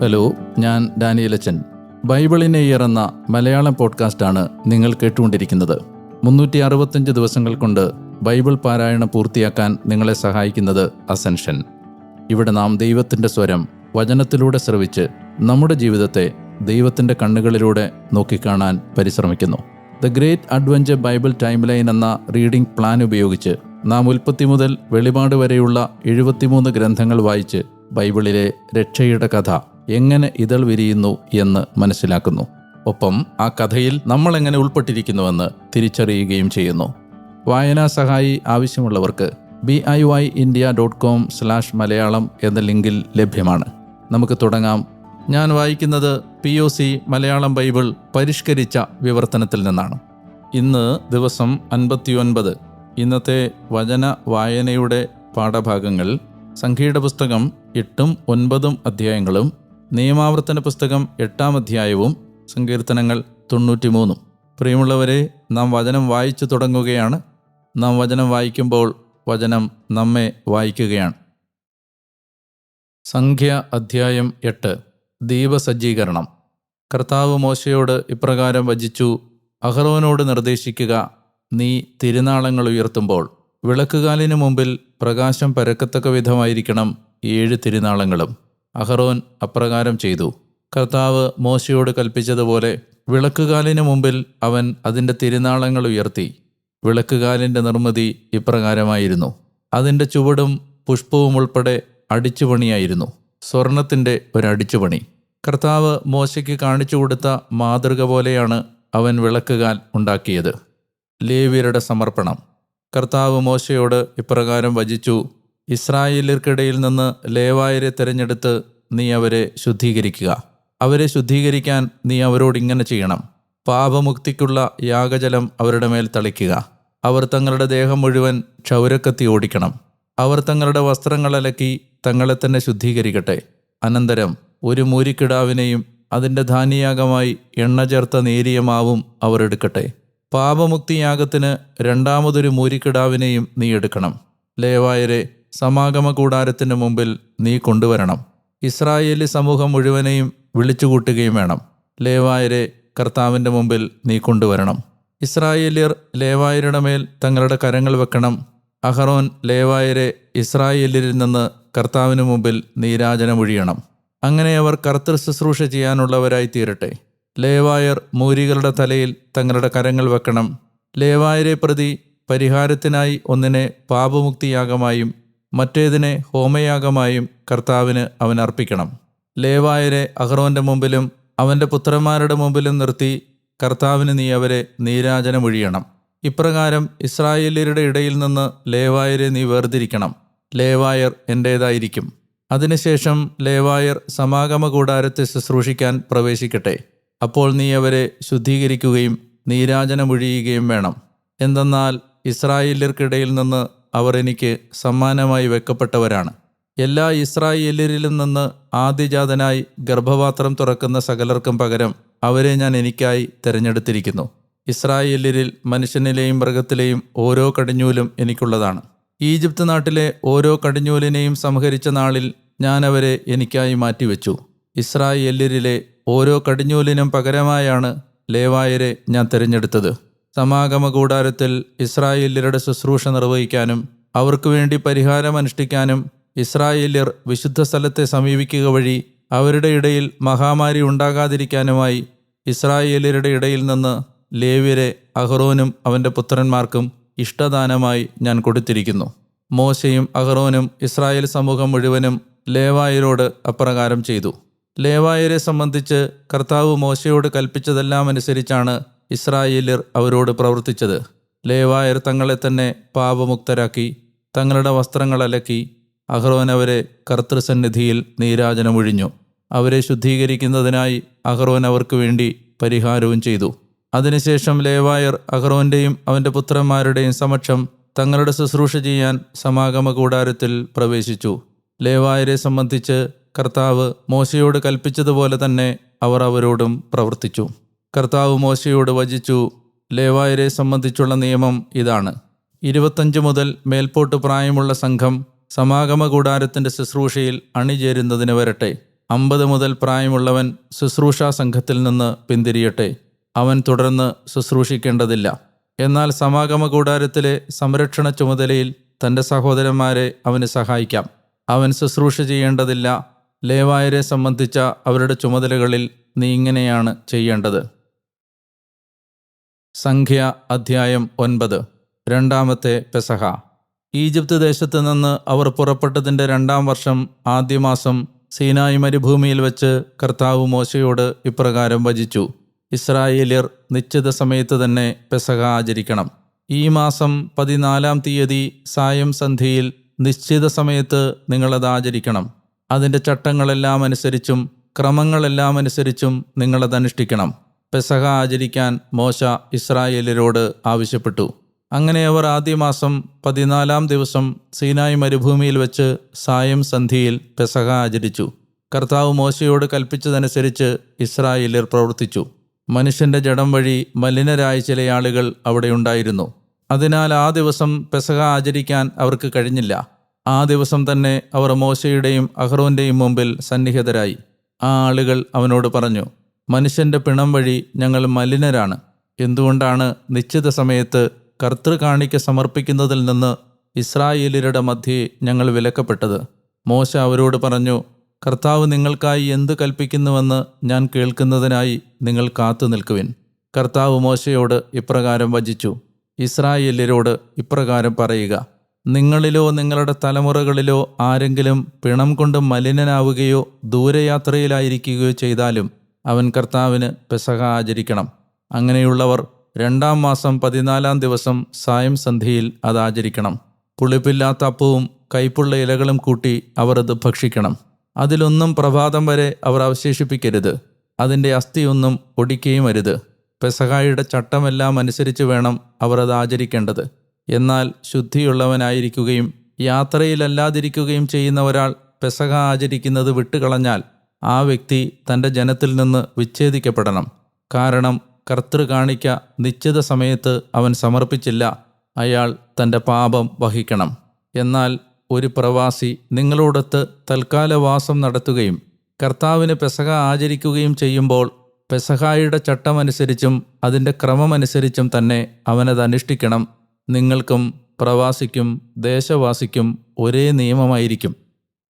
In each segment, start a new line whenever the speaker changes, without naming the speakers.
hello ഞാൻ അച്ഛൻ ബൈബിളിനെ ഇറന്ന മലയാളം പോഡ്കാസ്റ്റാണ് നിങ്ങൾ കേട്ടുകൊണ്ടിരിക്കുന്നത് മുന്നൂറ്റി അറുപത്തഞ്ച് ദിവസങ്ങൾ കൊണ്ട് ബൈബിൾ പാരായണം പൂർത്തിയാക്കാൻ നിങ്ങളെ സഹായിക്കുന്നത് അസെൻഷൻ ഇവിടെ നാം ദൈവത്തിൻ്റെ സ്വരം വചനത്തിലൂടെ ശ്രവിച്ച് നമ്മുടെ ജീവിതത്തെ ദൈവത്തിൻ്റെ കണ്ണുകളിലൂടെ നോക്കിക്കാണാൻ പരിശ്രമിക്കുന്നു the great adventure Bible time line എന്ന റീഡിംഗ് പ്ലാൻ ഉപയോഗിച്ച് നാം ഉൽപ്പത്തി മുതൽ വെളിപാട് വരെയുള്ള എഴുപത്തിമൂന്ന് ഗ്രന്ഥങ്ങൾ വായിച്ച് ബൈബിളിലെ രക്ഷയുടെ കഥ എങ്ങനെ ഇതൾ വിരിയുന്നു എന്ന് മനസ്സിലാക്കുന്നു ഒപ്പം ആ കഥയിൽ നമ്മൾ എങ്ങനെ ഉൾപ്പെട്ടിരിക്കുന്നുവെന്ന് തിരിച്ചറിയുകയും ചെയ്യുന്നു വായനാ സഹായി ആവശ്യമുള്ളവർക്ക് B I Y India dot com slash Malayalam എന്ന ലിങ്കിൽ ലഭ്യമാണ് നമുക്ക് തുടങ്ങാം ഞാൻ വായിക്കുന്നത് P O C Malayalam Bible പരിഷ്കരിച്ച വിവർത്തനത്തിൽ നിന്നാണ് ഇന്ന് ദിവസം അൻപത്തിയൊൻപത് ഇന്നത്തെ വചന വായനയുടെ പാഠഭാഗങ്ങൾ സംഖ്യയുടെ പുസ്തകം എട്ടും ഒൻപതും അധ്യായങ്ങളും നിയമാവർത്തന പുസ്തകം എട്ടാം അധ്യായവും സങ്കീർത്തനങ്ങൾ തൊണ്ണൂറ്റി മൂന്നും പ്രിയമുള്ളവരെ നാം വചനം വായിച്ചു തുടങ്ങുകയാണ് നാം വചനം വായിക്കുമ്പോൾ വചനം നമ്മെ വായിക്കുകയാണ് സംഖ്യ അധ്യായം എട്ട് ദീപസജ്ജീകരണം കർത്താവ് മോശയോട് ഇപ്രകാരം വചിച്ചു അഹ്റോനോട് നിർദ്ദേശിക്കുക നീ തിരുനാളങ്ങൾ ഉയർത്തുമ്പോൾ വിളക്കുകാലിനു മുമ്പിൽ പ്രകാശം പരക്കത്തക്ക വിധമായിരിക്കണം ഏഴ് തിരുനാളങ്ങളും അഹറോൻ അപ്രകാരം ചെയ്തു കർത്താവ് മോശയോട് കൽപ്പിച്ചതുപോലെ വിളക്കുകാലിന് മുമ്പിൽ അവൻ അതിൻ്റെ തിരുനാളങ്ങൾ ഉയർത്തി വിളക്കുകാലിൻ്റെ നിർമ്മിതി ഇപ്രകാരമായിരുന്നു അതിൻ്റെ ചുവടും പുഷ്പവും ഉൾപ്പെടെ അടിച്ചുപണിയായിരുന്നു സ്വർണത്തിൻ്റെ ഒരടിച്ചുപണി കർത്താവ് മോശയ്ക്ക് കാണിച്ചു കൊടുത്ത മാതൃക പോലെയാണ് അവൻ വിളക്കുകാൽ ഉണ്ടാക്കിയത് ലേവിയരുടെ സമർപ്പണം കർത്താവ് മോശയോട് ഇപ്രകാരം വചിച്ചു ഇസ്രായേലർക്കിടയിൽ നിന്ന് ലേവായരെ തിരഞ്ഞെടുത്ത് നീ അവരെ ശുദ്ധീകരിക്കുക അവരെ ശുദ്ധീകരിക്കാൻ നീ അവരോട് ഇങ്ങനെ ചെയ്യണം പാപമുക്തിക്കുള്ള യാഗജലം അവരുടെ മേൽ തളിക്കുക അവർ തങ്ങളുടെ ദേഹം മുഴുവൻ ക്ഷൗരക്കത്തി ഓടിക്കണം അവർ തങ്ങളുടെ വസ്ത്രങ്ങൾ അലക്കി തങ്ങളെ തന്നെ ശുദ്ധീകരിക്കട്ടെ അനന്തരം ഒരു മൂരിക്കിടാവിനെയും അതിൻ്റെ ധാന്യയാഗമായി എണ്ണ ചേർത്ത നേരിയമാവും അവർ എടുക്കട്ടെ പാപമുക്തിയാഗത്തിന് രണ്ടാമതൊരു മൂരിക്കിടാവിനെയും നീ എടുക്കണം ലേവായരെ സമാഗമ കൂടാരത്തിന് മുമ്പിൽ നീ കൊണ്ടുവരണം ഇസ്രായേലി സമൂഹം മുഴുവനെയും വിളിച്ചുകൂട്ടുകയും വേണം ലേവായരെ കർത്താവിൻ്റെ മുമ്പിൽ നീ കൊണ്ടുവരണം ഇസ്രായേലിയർ ലേവായരുടെ മേൽ തങ്ങളുടെ കരങ്ങൾ വെക്കണം അഹറോൻ ലേവായരെ ഇസ്രായേലിൽ നിന്ന് കർത്താവിന് മുമ്പിൽ നീരാജനമൊഴിയണം അങ്ങനെ അവർ കർത്തൃ ശുശ്രൂഷ ചെയ്യാനുള്ളവരായി തീരട്ടെ ലേവായർ മൂരികളുടെ തലയിൽ തങ്ങളുടെ കരങ്ങൾ വെക്കണം ലേവായരെ പ്രതി പരിഹാരത്തിനായി ഒന്നിനെ പാപമുക്തിയാഗമായും മറ്റേതിനെ ഹോമയാഗമായും കർത്താവിന് അവൻ അർപ്പിക്കണം ലേവായരെ അഹ്റോന്റെ മുമ്പിലും അവൻ്റെ പുത്രന്മാരുടെ മുമ്പിലും നിർത്തി കർത്താവിന് നീ അവരെ നീരാജനമൊഴിയണം ഇപ്രകാരം ഇസ്രായേല്യരുടെ ഇടയിൽ നിന്ന് ലേവായരെ നീ വേർതിരിക്കണം ലേവായർ എൻ്റേതായിരിക്കും അതിനുശേഷം ലേവായർ സമാഗമ കൂടാരത്തെ ശുശ്രൂഷിക്കാൻ പ്രവേശിക്കട്ടെ അപ്പോൾ നീ അവരെ ശുദ്ധീകരിക്കുകയും നീരാജനമൊഴിയുകയും വേണം എന്തെന്നാൽ ഇസ്രായേല്യർക്കിടയിൽ നിന്ന് അവർ എനിക്ക് സമ്മാനമായി വെക്കപ്പെട്ടവരാണ് എല്ലാ ഇസ്രായേലിലും നിന്ന് ആദ്യജാതനായി ഗർഭപാത്രം തുറക്കുന്ന സകലർക്കും പകരം അവരെ ഞാൻ എനിക്കായി തിരഞ്ഞെടുത്തിരിക്കുന്നു ഇസ്രായേലിൽ മനുഷ്യനിലെയും മൃഗത്തിലെയും ഓരോ കടിഞ്ഞൂലും എനിക്കുള്ളതാണ് ഈജിപ്ത് നാട്ടിലെ ഓരോ കടിഞ്ഞൂലിനെയും സംഹരിച്ച നാളിൽ ഞാൻ അവരെ എനിക്കായി മാറ്റിവെച്ചു ഇസ്രായേലിലെ ഓരോ കടിഞ്ഞൂലിനും പകരമായാണ് ലേവായരെ ഞാൻ തിരഞ്ഞെടുത്തത് സമാഗമ കൂടാരത്തിൽ ഇസ്രായേല്യരുടെ ശുശ്രൂഷ നിർവഹിക്കാനും അവർക്കു വേണ്ടി പരിഹാരം അനുഷ്ഠിക്കാനും ഇസ്രായേല്യർ വിശുദ്ധ സ്ഥലത്തെ സമീപിക്കുക വഴി അവരുടെ ഇടയിൽ മഹാമാരി ഉണ്ടാകാതിരിക്കാനുമായി ഇസ്രായേല്യരുടെ ഇടയിൽ നിന്ന് ലേവ്യരെ അഹ്റോനും അവൻ്റെ പുത്രന്മാർക്കും ഇഷ്ടദാനമായി ഞാൻ കൊടുത്തിരിക്കുന്നു മോശയും അഹ്റോനും ഇസ്രായേൽ സമൂഹം മുഴുവനും ലേവായരോട് അപ്രകാരം ചെയ്തു ലേവായരെ സംബന്ധിച്ച് കർത്താവ് മോശയോട് കൽപ്പിച്ചതെല്ലാം അനുസരിച്ചാണ് ഇസ്രായേലിർ അവരോട് പ്രവർത്തിച്ചത് ലേവായർ തങ്ങളെ തന്നെ പാപമുക്തരാക്കി തങ്ങളുടെ വസ്ത്രങ്ങൾ അലക്കി അഹ്റോൻ അവരെ കർത്തൃസന്നിധിയിൽ നീരാജനമൊഴിഞ്ഞു അവരെ ശുദ്ധീകരിക്കുന്നതിനായി അഹ്റോൻ അവർക്ക് വേണ്ടി പരിഹാരവും ചെയ്തു അതിനുശേഷം ലേവായർ അഹ്റോന്റെയും അവൻ്റെ പുത്രന്മാരുടെയും സമക്ഷം തങ്ങളുടെ ശുശ്രൂഷ ചെയ്യാൻ സമാഗമ കൂടാരത്തിൽ പ്രവേശിച്ചു ലേവായരെ സംബന്ധിച്ച് കർത്താവ് മോശയോട് കൽപ്പിച്ചതുപോലെ തന്നെ അവർ അവരോടും പ്രവർത്തിച്ചു കർത്താവ് മോശയോട് വചിച്ചു ലേവായരെ സംബന്ധിച്ചുള്ള നിയമം ഇതാണ് ഇരുപത്തഞ്ച് മുതൽ മേൽപോട്ട് പ്രായമുള്ള സംഘം സമാഗമ കൂടാരത്തിൻ്റെ ശുശ്രൂഷയിൽ അണിചേരുന്നതിന് വരട്ടെ അമ്പത് മുതൽ പ്രായമുള്ളവൻ ശുശ്രൂഷാ സംഘത്തിൽ നിന്ന് പിന്തിരിയട്ടെ അവൻ തുടർന്ന് ശുശ്രൂഷിക്കേണ്ടതില്ല എന്നാൽ സമാഗമ കൂടാരത്തിലെ സംരക്ഷണ ചുമതലയിൽ തൻ്റെ സഹോദരന്മാരെ അവന് സഹായിക്കാം അവൻ ശുശ്രൂഷ ചെയ്യേണ്ടതില്ല ലേവായരെ സംബന്ധിച്ച അവരുടെ ചുമതലകളിൽ നീ ഇങ്ങനെയാണ് ചെയ്യേണ്ടത് സംഖ്യ അധ്യായം ഒൻപത് രണ്ടാമത്തെ പെസഹ ഈജിപ്ത് ദേശത്ത് നിന്ന് അവർ പുറപ്പെട്ടതിൻ്റെ രണ്ടാം വർഷം മാസം സീനായി മരുഭൂമിയിൽ വെച്ച് കർത്താവ് മോശയോട് ഇപ്രകാരം വചിച്ചു ഇസ്രായേലിയർ നിശ്ചിത സമയത്ത് തന്നെ പെസഹ ആചരിക്കണം ഈ മാസം പതിനാലാം തീയതി സായം സന്ധ്യയിൽ നിശ്ചിത സമയത്ത് നിങ്ങളത് ആചരിക്കണം അതിൻ്റെ ചട്ടങ്ങളെല്ലാം അനുസരിച്ചും ക്രമങ്ങളെല്ലാം അനുസരിച്ചും നിങ്ങളത് അനുഷ്ഠിക്കണം പെസഹ ആചരിക്കാൻ മോശ ഇസ്രായേലരോട് ആവശ്യപ്പെട്ടു അങ്ങനെ അവർ ആദ്യ മാസം പതിനാലാം ദിവസം സീനായ് മരുഭൂമിയിൽ വെച്ച് സായം സന്ധിയിൽ പെസഹ ആചരിച്ചു കർത്താവ് മോശയോട് കൽപ്പിച്ചതനുസരിച്ച് ഇസ്രായേലിർ പ്രവർത്തിച്ചു മനുഷ്യൻ്റെ ജഡം വഴി മലിനരായ ചില ആളുകൾ അവിടെ ഉണ്ടായിരുന്നു അതിനാൽ ആ ദിവസം പെസഹ ആചരിക്കാൻ അവർക്ക് കഴിഞ്ഞില്ല ആ ദിവസം തന്നെ അവർ മോശയുടെയും അഹ്റോൻ്റെയും മുമ്പിൽ സന്നിഹിതരായി ആ ആളുകൾ അവനോട് പറഞ്ഞു മനുഷ്യന്റെ പിണം വഴി ഞങ്ങൾ മലിനരാണ് എന്തുകൊണ്ടാണ് നിശ്ചിത സമയത്ത് കർത്തൃകാണിക്ക് സമർപ്പിക്കുന്നതിൽ നിന്ന് ഇസ്രായേലിയരുടെ മധ്യേ ഞങ്ങൾ വിലക്കപ്പെട്ടത് മോശ അവരോട് പറഞ്ഞു കർത്താവ് നിങ്ങൾക്കായി എന്ത് കൽപ്പിക്കുന്നുവെന്ന് ഞാൻ കേൾക്കുന്നതിനായി നിങ്ങൾ കാത്തു നിൽക്കുവിൻ കർത്താവ് മോശയോട് ഇപ്രകാരം വചിച്ചു ഇസ്രായേലിരോട് ഇപ്രകാരം പറയുക നിങ്ങളിലോ നിങ്ങളുടെ തലമുറകളിലോ ആരെങ്കിലും പിണം കൊണ്ട് മലിനനാവുകയോ ദൂരയാത്രയിലായിരിക്കുകയോ ചെയ്താലും അവൻ കർത്താവിന് പെസഹ ആചരിക്കണം അങ്ങനെയുള്ളവർ രണ്ടാം മാസം പതിനാലാം ദിവസം സായം സന്ധിയിൽ അത് ആചരിക്കണം പുളിപ്പില്ലാത്ത അപ്പവും കൈപ്പുള്ള ഇലകളും കൂട്ടി അവർ അത് ഭക്ഷിക്കണം അതിലൊന്നും പ്രഭാതം വരെ അവർ അവശേഷിപ്പിക്കരുത് അതിൻ്റെ അസ്ഥിയൊന്നും ഒടിക്കുകയും അരുത് പെസഹായുടെ ചട്ടമെല്ലാം അനുസരിച്ച് വേണം അവർ അത് ആചരിക്കേണ്ടത് എന്നാൽ ശുദ്ധിയുള്ളവനായിരിക്കുകയും യാത്രയിലല്ലാതിരിക്കുകയും ചെയ്യുന്ന ഒരാൾ പെസഹ ആചരിക്കുന്നത് വിട്ടുകളഞ്ഞാൽ ആ വ്യക്തി തൻ്റെ ജനത്തിൽ നിന്ന് വിച്ഛേദിക്കപ്പെടണം കാരണം കർത്തൃ കാണിക്ക നിശ്ചിത സമയത്ത് അവൻ സമർപ്പിച്ചില്ല അയാൾ തൻ്റെ പാപം വഹിക്കണം എന്നാൽ ഒരു പ്രവാസി നിങ്ങളോടൊത്ത് തൽക്കാലവാസം നടത്തുകയും കർത്താവിന് പെസഹ ആചരിക്കുകയും ചെയ്യുമ്പോൾ പെസഹായുടെ ചട്ടമനുസരിച്ചും അതിൻ്റെ ക്രമമനുസരിച്ചും തന്നെ അവനത് അനുഷ്ഠിക്കണം നിങ്ങൾക്കും പ്രവാസിക്കും ദേശവാസിക്കും ഒരേ നിയമമായിരിക്കും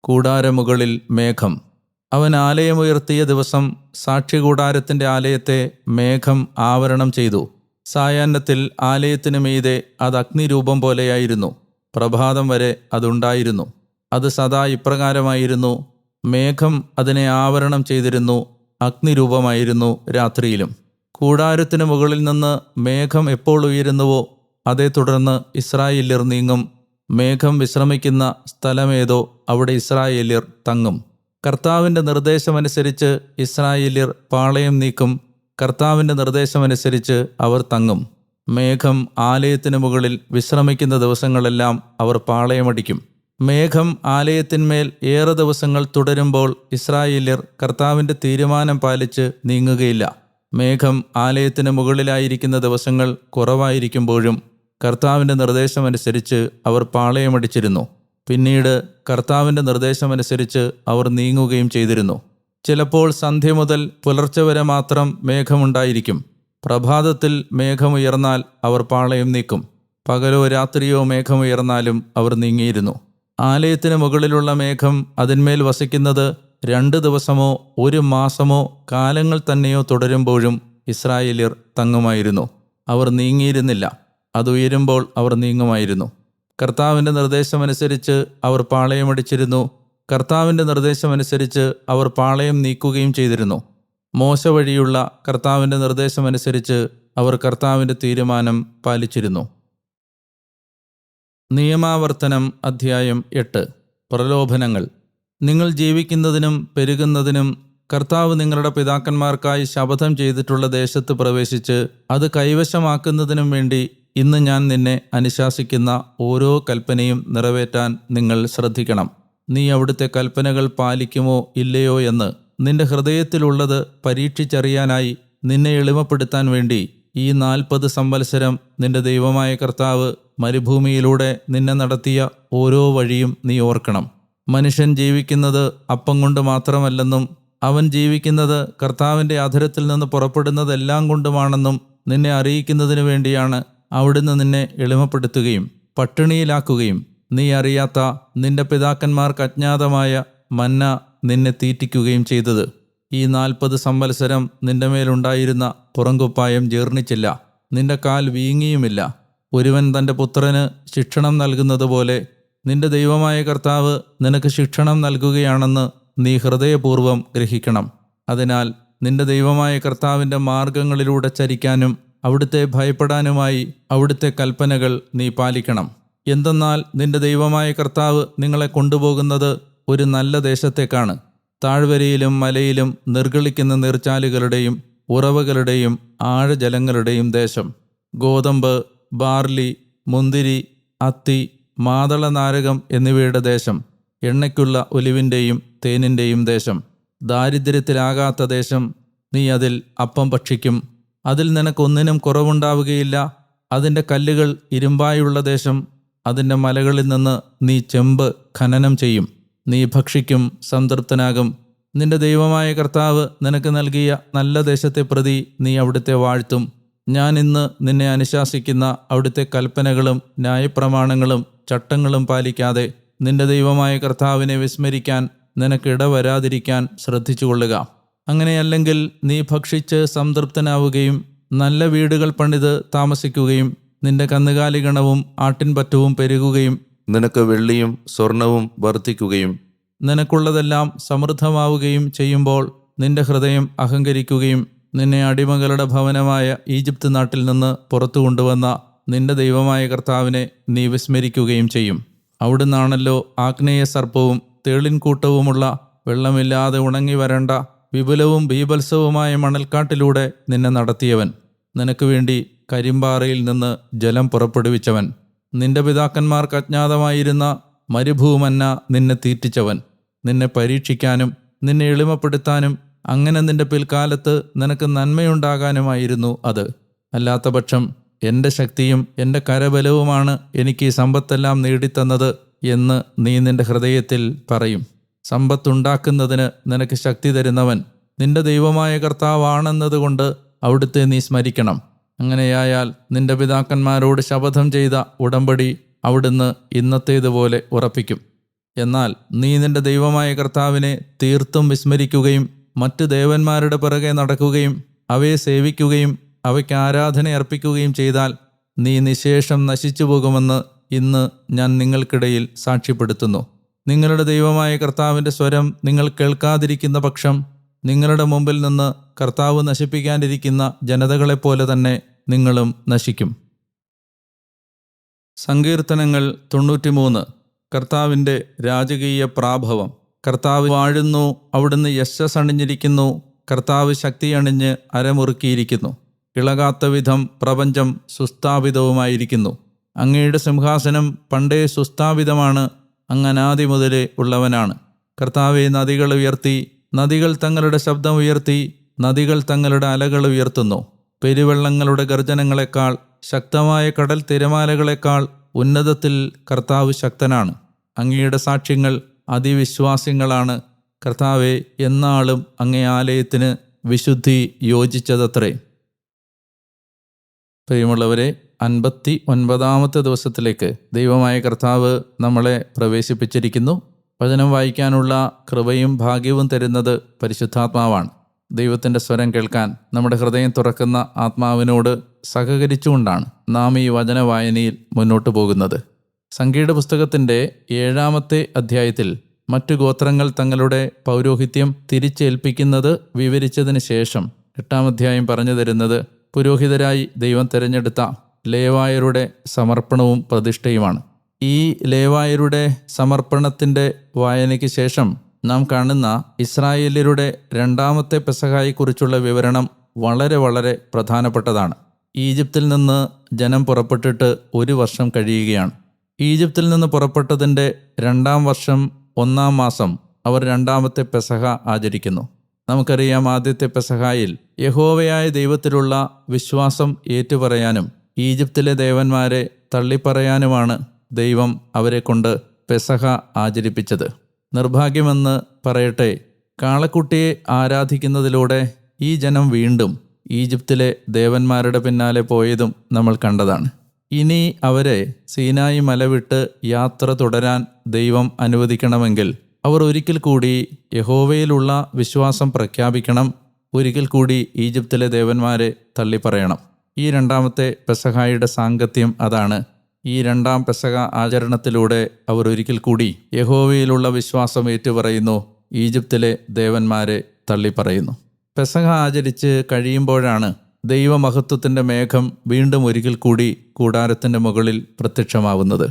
കൂടാരമുകളിൽ മേഘം അവൻ ആലയമുയർത്തിയ ദിവസം സാക്ഷികൂടാരത്തിൻ്റെ ആലയത്തെ മേഘം ആവരണം ചെയ്തു സായാഹ്നത്തിൽ ആലയത്തിനു മീതെ അത് അഗ്നിരൂപം പോലെയായിരുന്നു പ്രഭാതം വരെ അതുണ്ടായിരുന്നു അത് സദാ ഇപ്രകാരമായിരുന്നു മേഘം അതിനെ ആവരണം ചെയ്തിരുന്നു അഗ്നിരൂപമായിരുന്നു രാത്രിയിലും കൂടാരത്തിനു മുകളിൽ നിന്ന് മേഘം എപ്പോൾ ഉയരുന്നുവോ അതേ തുടർന്ന് ഇസ്രായേലിർ നീങ്ങും മേഘം വിശ്രമിക്കുന്ന സ്ഥലമേതോ അവിടെ ഇസ്രായേലിർ തങ്ങും കർത്താവിൻ്റെ നിർദ്ദേശമനുസരിച്ച് ഇസ്രായേലിയർ പാളയം നീക്കും കർത്താവിൻ്റെ നിർദ്ദേശമനുസരിച്ച് അവർ തങ്ങും മേഘം ആലയത്തിന് മുകളിൽ വിശ്രമിക്കുന്ന ദിവസങ്ങളെല്ലാം അവർ പാളയമടിക്കും മേഘം ആലയത്തിന്മേൽ ഏറെ ദിവസങ്ങൾ തുടരുമ്പോൾ ഇസ്രായേല്യർ കർത്താവിൻ്റെ തീരുമാനം പാലിച്ച് നീങ്ങുകയില്ല മേഘം ആലയത്തിന് മുകളിലായിരിക്കുന്ന ദിവസങ്ങൾ കുറവായിരിക്കുമ്പോഴും കർത്താവിൻ്റെ നിർദ്ദേശമനുസരിച്ച് അവർ പാളയമടിച്ചിരുന്നു പിന്നീട് കർത്താവിൻ്റെ നിർദ്ദേശമനുസരിച്ച് അവർ നീങ്ങുകയും ചെയ്തിരുന്നു ചിലപ്പോൾ സന്ധ്യ മുതൽ പുലർച്ചെ വരെ മാത്രം മേഘമുണ്ടായിരിക്കും പ്രഭാതത്തിൽ മേഘമുയർന്നാൽ അവർ പാളയം നീക്കും പകലോ രാത്രിയോ മേഘമുയർന്നാലും അവർ നീങ്ങിയിരുന്നു ആലയത്തിന് മുകളിലുള്ള മേഘം അതിന്മേൽ വസിക്കുന്നത് രണ്ട് ദിവസമോ ഒരു മാസമോ കാലങ്ങൾ തന്നെയോ തുടരുമ്പോഴും ഇസ്രായേലിയർ തങ്ങുമായിരുന്നു അവർ നീങ്ങിയിരുന്നില്ല അത് അവർ നീങ്ങുമായിരുന്നു കർത്താവിൻ്റെ നിർദ്ദേശമനുസരിച്ച് അവർ പാളയമടിച്ചിരുന്നു കർത്താവിൻ്റെ നിർദ്ദേശമനുസരിച്ച് അവർ പാളയം നീക്കുകയും ചെയ്തിരുന്നു മോശ വഴിയുള്ള കർത്താവിൻ്റെ നിർദ്ദേശമനുസരിച്ച് അവർ കർത്താവിൻ്റെ തീരുമാനം പാലിച്ചിരുന്നു നിയമാവർത്തനം അധ്യായം എട്ട് പ്രലോഭനങ്ങൾ നിങ്ങൾ ജീവിക്കുന്നതിനും പെരുകുന്നതിനും കർത്താവ് നിങ്ങളുടെ പിതാക്കന്മാർക്കായി ശപഥം ചെയ്തിട്ടുള്ള ദേശത്ത് പ്രവേശിച്ച് അത് കൈവശമാക്കുന്നതിനും വേണ്ടി ഇന്ന് ഞാൻ നിന്നെ അനുശാസിക്കുന്ന ഓരോ കൽപ്പനയും നിറവേറ്റാൻ നിങ്ങൾ ശ്രദ്ധിക്കണം നീ അവിടുത്തെ കൽപ്പനകൾ പാലിക്കുമോ ഇല്ലയോ എന്ന് നിന്റെ ഹൃദയത്തിലുള്ളത് പരീക്ഷിച്ചറിയാനായി നിന്നെ എളിമപ്പെടുത്താൻ വേണ്ടി ഈ നാൽപ്പത് സംവത്സരം നിന്റെ ദൈവമായ കർത്താവ് മരുഭൂമിയിലൂടെ നിന്നെ നടത്തിയ ഓരോ വഴിയും നീ ഓർക്കണം മനുഷ്യൻ ജീവിക്കുന്നത് അപ്പം കൊണ്ട് മാത്രമല്ലെന്നും അവൻ ജീവിക്കുന്നത് കർത്താവിൻ്റെ അധരത്തിൽ നിന്ന് പുറപ്പെടുന്നതെല്ലാം കൊണ്ടുമാണെന്നും നിന്നെ അറിയിക്കുന്നതിനു വേണ്ടിയാണ് അവിടുന്ന് നിന്നെ എളിമപ്പെടുത്തുകയും പട്ടിണിയിലാക്കുകയും നീ അറിയാത്ത നിന്റെ പിതാക്കന്മാർക്ക് അജ്ഞാതമായ മന്ന നിന്നെ തീറ്റിക്കുകയും ചെയ്തത് ഈ നാൽപ്പത് സംവത്സരം നിന്റെ മേലുണ്ടായിരുന്ന പുറങ്കുപ്പായം ജീർണിച്ചില്ല നിന്റെ കാൽ വീങ്ങിയുമില്ല ഒരുവൻ തൻ്റെ പുത്രന് ശിക്ഷണം നൽകുന്നത് പോലെ നിന്റെ ദൈവമായ കർത്താവ് നിനക്ക് ശിക്ഷണം നൽകുകയാണെന്ന് നീ ഹൃദയപൂർവ്വം ഗ്രഹിക്കണം അതിനാൽ നിന്റെ ദൈവമായ കർത്താവിൻ്റെ മാർഗങ്ങളിലൂടെ ചരിക്കാനും അവിടുത്തെ ഭയപ്പെടാനുമായി അവിടുത്തെ കൽപ്പനകൾ നീ പാലിക്കണം എന്തെന്നാൽ നിന്റെ ദൈവമായ കർത്താവ് നിങ്ങളെ കൊണ്ടുപോകുന്നത് ഒരു നല്ല ദേശത്തേക്കാണ് താഴ്വരയിലും മലയിലും നിർഗളിക്കുന്ന നീർച്ചാലുകളുടെയും ഉറവകളുടെയും ആഴജലങ്ങളുടെയും ദേശം ഗോതമ്പ് ബാർലി മുന്തിരി അത്തി മാതളനാരകം എന്നിവയുടെ ദേശം എണ്ണയ്ക്കുള്ള ഒലിവിൻ്റെയും തേനിൻ്റെയും ദേശം ദാരിദ്ര്യത്തിലാകാത്ത ദേശം നീ അതിൽ അപ്പം ഭക്ഷിക്കും അതിൽ നിനക്കൊന്നിനും കുറവുണ്ടാവുകയില്ല അതിൻ്റെ കല്ലുകൾ ഇരുമ്പായുള്ള ദേശം അതിൻ്റെ മലകളിൽ നിന്ന് നീ ചെമ്പ് ഖനനം ചെയ്യും നീ ഭക്ഷിക്കും സംതൃപ്തനാകും നിന്റെ ദൈവമായ കർത്താവ് നിനക്ക് നൽകിയ നല്ല ദേശത്തെ പ്രതി നീ അവിടുത്തെ വാഴ്ത്തും ഞാൻ ഇന്ന് നിന്നെ അനുശാസിക്കുന്ന അവിടുത്തെ കൽപ്പനകളും ന്യായപ്രമാണങ്ങളും ചട്ടങ്ങളും പാലിക്കാതെ നിന്റെ ദൈവമായ കർത്താവിനെ വിസ്മരിക്കാൻ നിനക്ക് ഇടവരാതിരിക്കാൻ ശ്രദ്ധിച്ചുകൊള്ളുക അങ്ങനെയല്ലെങ്കിൽ നീ ഭക്ഷിച്ച് സംതൃപ്തനാവുകയും നല്ല വീടുകൾ പണിത് താമസിക്കുകയും നിന്റെ കന്നുകാലിഗണവും ആട്ടിൻപറ്റവും പെരുകുകയും നിനക്ക് വെള്ളിയും സ്വർണവും വർദ്ധിക്കുകയും നിനക്കുള്ളതെല്ലാം സമൃദ്ധമാവുകയും ചെയ്യുമ്പോൾ നിന്റെ ഹൃദയം അഹങ്കരിക്കുകയും നിന്നെ അടിമകളുടെ ഭവനമായ ഈജിപ്ത് നാട്ടിൽ നിന്ന് പുറത്തു കൊണ്ടുവന്ന നിന്റെ ദൈവമായ കർത്താവിനെ നീ വിസ്മരിക്കുകയും ചെയ്യും അവിടുന്നാണല്ലോ ആഗ്നേയ സർപ്പവും തേളിൻകൂട്ടവുമുള്ള വെള്ളമില്ലാതെ ഉണങ്ങി വരേണ്ട വിപുലവും ബീഭത്സവുമായ മണൽക്കാട്ടിലൂടെ നിന്നെ നടത്തിയവൻ നിനക്ക് വേണ്ടി കരിമ്പാറയിൽ നിന്ന് ജലം പുറപ്പെടുവിച്ചവൻ നിന്റെ പിതാക്കന്മാർക്ക് അജ്ഞാതമായിരുന്ന മരുഭൂമന്ന നിന്നെ തീറ്റിച്ചവൻ നിന്നെ പരീക്ഷിക്കാനും നിന്നെ എളിമപ്പെടുത്താനും അങ്ങനെ നിന്റെ പിൽക്കാലത്ത് നിനക്ക് നന്മയുണ്ടാകാനുമായിരുന്നു അത് അല്ലാത്തപക്ഷം എൻ്റെ ശക്തിയും എൻ്റെ കരബലവുമാണ് എനിക്ക് ഈ സമ്പത്തെല്ലാം നേടിത്തന്നത് എന്ന് നീ നിന്റെ ഹൃദയത്തിൽ പറയും സമ്പത്തുണ്ടാക്കുന്നതിന് നിനക്ക് ശക്തി തരുന്നവൻ നിന്റെ ദൈവമായ കർത്താവാണെന്നതുകൊണ്ട് അവിടുത്തെ നീ സ്മരിക്കണം അങ്ങനെയായാൽ നിന്റെ പിതാക്കന്മാരോട് ശപഥം ചെയ്ത ഉടമ്പടി അവിടുന്ന് ഇന്നത്തേതുപോലെ ഉറപ്പിക്കും എന്നാൽ നീ നിന്റെ ദൈവമായ കർത്താവിനെ തീർത്തും വിസ്മരിക്കുകയും മറ്റു ദേവന്മാരുടെ പിറകെ നടക്കുകയും അവയെ സേവിക്കുകയും അവയ്ക്ക് ആരാധന അർപ്പിക്കുകയും ചെയ്താൽ നീ നിശേഷം നശിച്ചു പോകുമെന്ന് ഇന്ന് ഞാൻ നിങ്ങൾക്കിടയിൽ സാക്ഷ്യപ്പെടുത്തുന്നു നിങ്ങളുടെ ദൈവമായ കർത്താവിൻ്റെ സ്വരം നിങ്ങൾ കേൾക്കാതിരിക്കുന്ന പക്ഷം നിങ്ങളുടെ മുമ്പിൽ നിന്ന് കർത്താവ് നശിപ്പിക്കാനിരിക്കുന്ന ജനതകളെപ്പോലെ തന്നെ നിങ്ങളും നശിക്കും സങ്കീർത്തനങ്ങൾ തൊണ്ണൂറ്റിമൂന്ന് കർത്താവിൻ്റെ രാജകീയ പ്രാഭവം കർത്താവ് വാഴുന്നു അവിടുന്ന് യശസ് അണിഞ്ഞിരിക്കുന്നു കർത്താവ് ശക്തി അണിഞ്ഞ് അരമുറുക്കിയിരിക്കുന്നു ഇളകാത്ത വിധം പ്രപഞ്ചം സുസ്ഥാപിതവുമായിരിക്കുന്നു അങ്ങയുടെ സിംഹാസനം പണ്ടേ സുസ്ഥാപിതമാണ് അങ്ങ് അനാദി മുതലേ ഉള്ളവനാണ് കർത്താവെ നദികൾ ഉയർത്തി നദികൾ തങ്ങളുടെ ശബ്ദം ഉയർത്തി നദികൾ തങ്ങളുടെ അലകൾ ഉയർത്തുന്നു പെരുവെള്ളങ്ങളുടെ ഗർജനങ്ങളെക്കാൾ ശക്തമായ കടൽ തിരമാലകളെക്കാൾ ഉന്നതത്തിൽ കർത്താവ് ശക്തനാണ് അങ്ങയുടെ സാക്ഷ്യങ്ങൾ അതിവിശ്വാസ്യങ്ങളാണ് കർത്താവെ എന്നാളും അങ്ങേ ആലയത്തിന് വിശുദ്ധി യോജിച്ചതത്രേ പ്രിയമുള്ളവരെ അൻപത്തി ഒൻപതാമത്തെ ദിവസത്തിലേക്ക് ദൈവമായ കർത്താവ് നമ്മളെ പ്രവേശിപ്പിച്ചിരിക്കുന്നു വചനം വായിക്കാനുള്ള കൃപയും ഭാഗ്യവും തരുന്നത് പരിശുദ്ധാത്മാവാണ് ദൈവത്തിൻ്റെ സ്വരം കേൾക്കാൻ നമ്മുടെ ഹൃദയം തുറക്കുന്ന ആത്മാവിനോട് സഹകരിച്ചുകൊണ്ടാണ് നാം ഈ വചന വായനയിൽ മുന്നോട്ട് പോകുന്നത് സംഗീത പുസ്തകത്തിൻ്റെ ഏഴാമത്തെ അധ്യായത്തിൽ മറ്റു ഗോത്രങ്ങൾ തങ്ങളുടെ പൗരോഹിത്യം തിരിച്ചേൽപ്പിക്കുന്നത് വിവരിച്ചതിന് ശേഷം എട്ടാം അധ്യായം പറഞ്ഞു തരുന്നത് പുരോഹിതരായി ദൈവം തിരഞ്ഞെടുത്ത ലേവായരുടെ സമർപ്പണവും പ്രതിഷ്ഠയുമാണ് ഈ ലേവായരുടെ സമർപ്പണത്തിൻ്റെ വായനയ്ക്ക് ശേഷം നാം കാണുന്ന ഇസ്രായേലരുടെ രണ്ടാമത്തെ പെസഹായെക്കുറിച്ചുള്ള വിവരണം വളരെ വളരെ പ്രധാനപ്പെട്ടതാണ് ഈജിപ്തിൽ നിന്ന് ജനം പുറപ്പെട്ടിട്ട് ഒരു വർഷം കഴിയുകയാണ് ഈജിപ്തിൽ നിന്ന് പുറപ്പെട്ടതിൻ്റെ രണ്ടാം വർഷം ഒന്നാം മാസം അവർ രണ്ടാമത്തെ പെസഹ ആചരിക്കുന്നു നമുക്കറിയാം ആദ്യത്തെ പെസഹായിൽ യഹോവയായ ദൈവത്തിലുള്ള വിശ്വാസം ഏറ്റുപറയാനും ഈജിപ്തിലെ ദേവന്മാരെ തള്ളിപ്പറയാനുമാണ് ദൈവം അവരെ കൊണ്ട് പെസഹ ആചരിപ്പിച്ചത് നിർഭാഗ്യമെന്ന് പറയട്ടെ കാളക്കുട്ടിയെ ആരാധിക്കുന്നതിലൂടെ ഈ ജനം വീണ്ടും ഈജിപ്തിലെ ദേവന്മാരുടെ പിന്നാലെ പോയതും നമ്മൾ കണ്ടതാണ് ഇനി അവരെ സീനായി മല വിട്ട് യാത്ര തുടരാൻ ദൈവം അനുവദിക്കണമെങ്കിൽ അവർ ഒരിക്കൽ കൂടി യഹോവയിലുള്ള വിശ്വാസം പ്രഖ്യാപിക്കണം ഒരിക്കൽ കൂടി ഈജിപ്തിലെ ദേവന്മാരെ തള്ളിപ്പറയണം ഈ രണ്ടാമത്തെ പെസഹായുടെ സാങ്കത്യം അതാണ് ഈ രണ്ടാം പെസഹ ആചരണത്തിലൂടെ അവർ ഒരിക്കൽ കൂടി യഹോവയിലുള്ള വിശ്വാസം ഏറ്റുപറയുന്നു ഈജിപ്തിലെ ദേവന്മാരെ തള്ളിപ്പറയുന്നു പെസഹ ആചരിച്ച് കഴിയുമ്പോഴാണ് ദൈവമഹത്വത്തിൻ്റെ മേഘം വീണ്ടും ഒരിക്കൽ കൂടി കൂടാരത്തിൻ്റെ മുകളിൽ പ്രത്യക്ഷമാവുന്നത്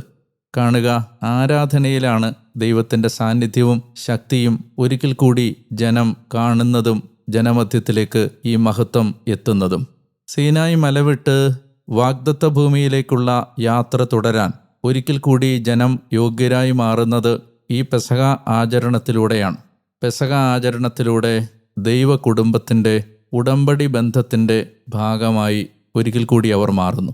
കാണുക ആരാധനയിലാണ് ദൈവത്തിൻ്റെ സാന്നിധ്യവും ശക്തിയും ഒരിക്കൽ കൂടി ജനം കാണുന്നതും ജനമധ്യത്തിലേക്ക് ഈ മഹത്വം എത്തുന്നതും സീനായി മലവിട്ട് വാഗ്ദത്ത ഭൂമിയിലേക്കുള്ള യാത്ര തുടരാൻ ഒരിക്കൽ കൂടി ജനം യോഗ്യരായി മാറുന്നത് ഈ പെസഹ ആചരണത്തിലൂടെയാണ് പെസഹ ആചരണത്തിലൂടെ ദൈവ കുടുംബത്തിൻ്റെ ഉടമ്പടി ബന്ധത്തിൻ്റെ ഭാഗമായി ഒരിക്കൽ കൂടി അവർ മാറുന്നു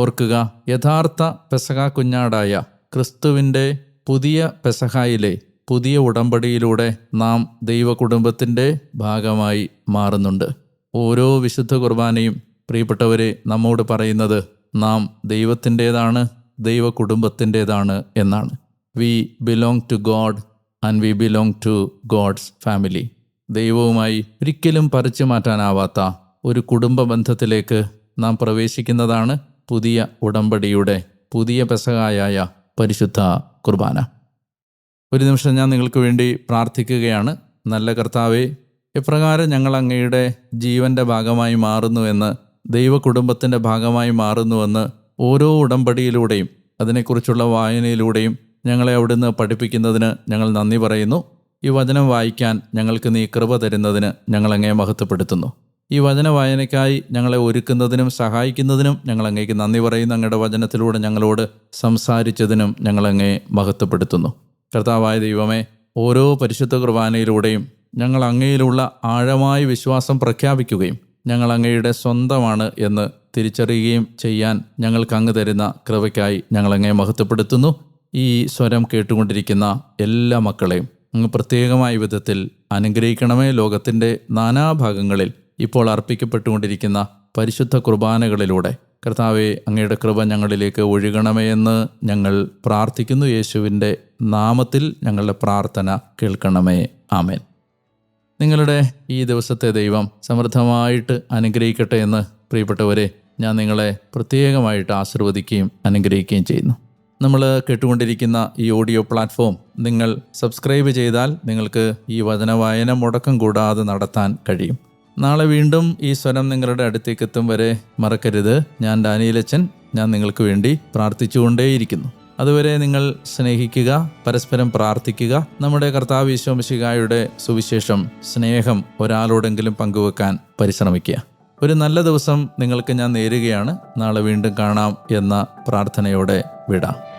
ഓർക്കുക യഥാർത്ഥ പെസഹ കുഞ്ഞാടായ ക്രിസ്തുവിൻ്റെ പുതിയ പെസഹായിലെ പുതിയ ഉടമ്പടിയിലൂടെ നാം ദൈവ കുടുംബത്തിൻ്റെ ഭാഗമായി മാറുന്നുണ്ട് ഓരോ വിശുദ്ധ കുർബാനയും പ്രിയപ്പെട്ടവരെ നമ്മോട് പറയുന്നത് നാം ദൈവത്തിൻ്റേതാണ് ദൈവ കുടുംബത്തിൻ്റേതാണ് എന്നാണ് we belong to God and we belong to God's family ദൈവവുമായി ഒരിക്കലും പറിച്ചു മാറ്റാനാവാത്ത ഒരു കുടുംബ ബന്ധത്തിലേക്ക് നാം പ്രവേശിക്കുന്നതാണ് പുതിയ ഉടമ്പടിയുടെ പുതിയ പെസകായായ പരിശുദ്ധ കുർബാന ഒരു നിമിഷം ഞാൻ നിങ്ങൾക്ക് വേണ്ടി പ്രാർത്ഥിക്കുകയാണ് നല്ല കർത്താവേ എപ്രകാരം ഞങ്ങൾ അങ്ങയുടെ ജീവൻ്റെ ഭാഗമായി മാറുന്നുവെന്ന് ദൈവകുടുംബത്തിൻ്റെ ഭാഗമായി മാറുന്നുവെന്ന് ഓരോ ഉടമ്പടിയിലൂടെയും അതിനെക്കുറിച്ചുള്ള വായനയിലൂടെയും ഞങ്ങളെ അവിടുന്ന് പഠിപ്പിക്കുന്നതിന് ഞങ്ങൾ നന്ദി പറയുന്നു ഈ വചനം വായിക്കാൻ ഞങ്ങൾക്ക് നീ കൃപ തരുന്നതിന് ഞങ്ങളങ്ങയെ മഹത്വപ്പെടുത്തുന്നു ഈ വചന വായനയ്ക്കായി ഞങ്ങളെ ഒരുക്കുന്നതിനും സഹായിക്കുന്നതിനും ഞങ്ങളങ്ങേക്ക് നന്ദി പറയുന്നു അങ്ങയുടെ വചനത്തിലൂടെ ഞങ്ങളോട് സംസാരിച്ചതിനും ഞങ്ങളങ്ങയെ മഹത്വപ്പെടുത്തുന്നു കർത്താവായ ദൈവമേ ഓരോ പരിശുദ്ധ കുർബാനയിലൂടെയും ഞങ്ങൾ അങ്ങയിലുള്ള ആഴമായ വിശ്വാസം പ്രഖ്യാപിക്കുകയും ഞങ്ങൾ അങ്ങയുടെ സ്വന്തമാണ് എന്ന് തിരിച്ചറിയുകയും ചെയ്യാൻ ഞങ്ങൾക്ക് അങ്ങ് തരുന്ന കൃപയ്ക്കായി ഞങ്ങൾ അങ്ങയെ മഹത്വപ്പെടുത്തുന്നു ഈ സ്വരം കേട്ടുകൊണ്ടിരിക്കുന്ന എല്ലാ മക്കളെയും അങ്ങ് പ്രത്യേകമായ വിധത്തിൽ അനുഗ്രഹിക്കണമേ ലോകത്തിൻ്റെ നാനാഭാഗങ്ങളിൽ ഇപ്പോൾ അർപ്പിക്കപ്പെട്ടുകൊണ്ടിരിക്കുന്ന പരിശുദ്ധ കുർബാനകളിലൂടെ കർത്താവെ അങ്ങയുടെ കൃപ ഞങ്ങളിലേക്ക് ഒഴുകണമേ എന്ന് ഞങ്ങൾ പ്രാർത്ഥിക്കുന്നു യേശുവിൻ്റെ നാമത്തിൽ ഞങ്ങളുടെ പ്രാർത്ഥന കേൾക്കണമേ ആമേൻ നിങ്ങളുടെ ഈ ദിവസത്തെ ദൈവം സമൃദ്ധമായിട്ട് അനുഗ്രഹിക്കട്ടെ എന്ന് പ്രിയപ്പെട്ടവരെ ഞാൻ നിങ്ങളെ പ്രത്യേകമായിട്ട് ആശീർവദിക്കുകയും അനുഗ്രഹിക്കുകയും ചെയ്യുന്നു നമ്മൾ കേട്ടുകൊണ്ടിരിക്കുന്ന ഈ ഓഡിയോ പ്ലാറ്റ്ഫോം നിങ്ങൾ സബ്സ്ക്രൈബ് ചെയ്താൽ നിങ്ങൾക്ക് ഈ വചനവായന മുടക്കം കൂടാതെ നടത്താൻ കഴിയും നാളെ വീണ്ടും ഈ സ്വരം നിങ്ങളുടെ അടുത്തേക്ക് എത്തും വരെ മറക്കരുത് ഞാൻ ഡാനിയിലച്ചൻ ഞാൻ നിങ്ങൾക്ക് വേണ്ടി പ്രാർത്ഥിച്ചുകൊണ്ടേയിരിക്കുന്നു അതുവരെ നിങ്ങൾ സ്നേഹിക്കുക പരസ്പരം പ്രാർത്ഥിക്കുക നമ്മുടെ കർത്താവ് ഈശോമിശികായുടെ സുവിശേഷം സ്നേഹം ഒരാളോടെങ്കിലും പങ്കുവെക്കാൻ പരിശ്രമിക്കുക ഒരു നല്ല ദിവസം നിങ്ങൾക്ക് ഞാൻ നേരുകയാണ് നാളെ വീണ്ടും കാണാം എന്ന പ്രാർത്ഥനയോടെ വിടാം